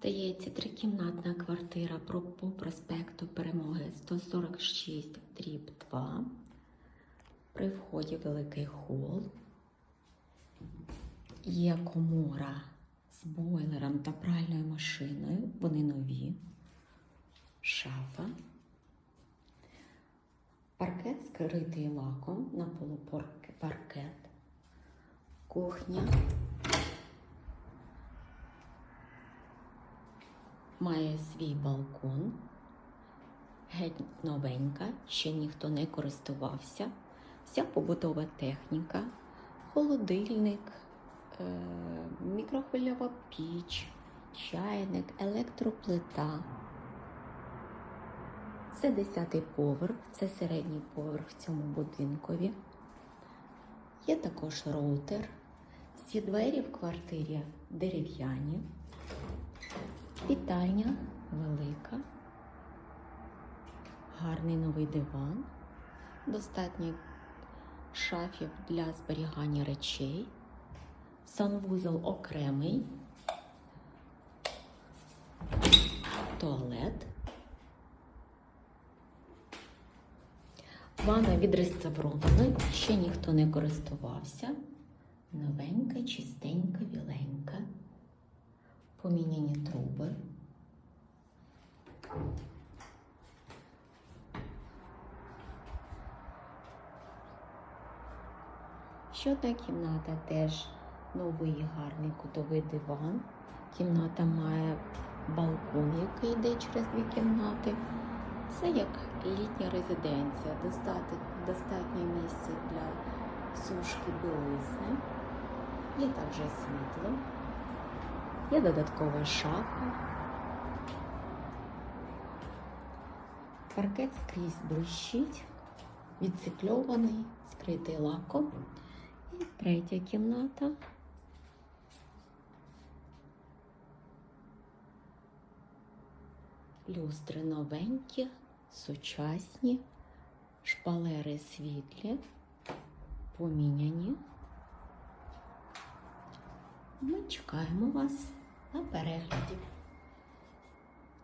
Здається, трикімнатна квартира по проспекту Перемоги 146 дріб 2. При вході великий хол. Є комора з бойлером та пральною машиною. Вони нові. Шафа. Паркет скритий лаком на полу паркет. Кухня. Має свій балкон. Геть новенька, ще ніхто не користувався. Вся побутова техніка, холодильник, е- мікрохвильова піч, чайник, електроплита. Це 10-й поверх, це середній поверх в цьому будинкові. Є також роутер. Всі двері в квартирі дерев'яні. Вітальня велика. Гарний новий диван. Достатньо шафів для зберігання речей. Санвузол окремий. Туалет. Ванна відреставрована, ще ніхто не користувався. Новенька, чистенька. Поміняні труби. Ще одна кімната теж новий гарний кутовий диван. Кімната має балкон, який йде через дві кімнати. Це як літня резиденція, достатньо місця для сушки білизни. Є також світло, є додаткова шафа. Паркет скрізь блищить, відцикльований, скритий лаком. І третя кімната. Люстри новенькі, сучасні, шпалери світлі, поміняні. Ми чекаємо вас на перегляді.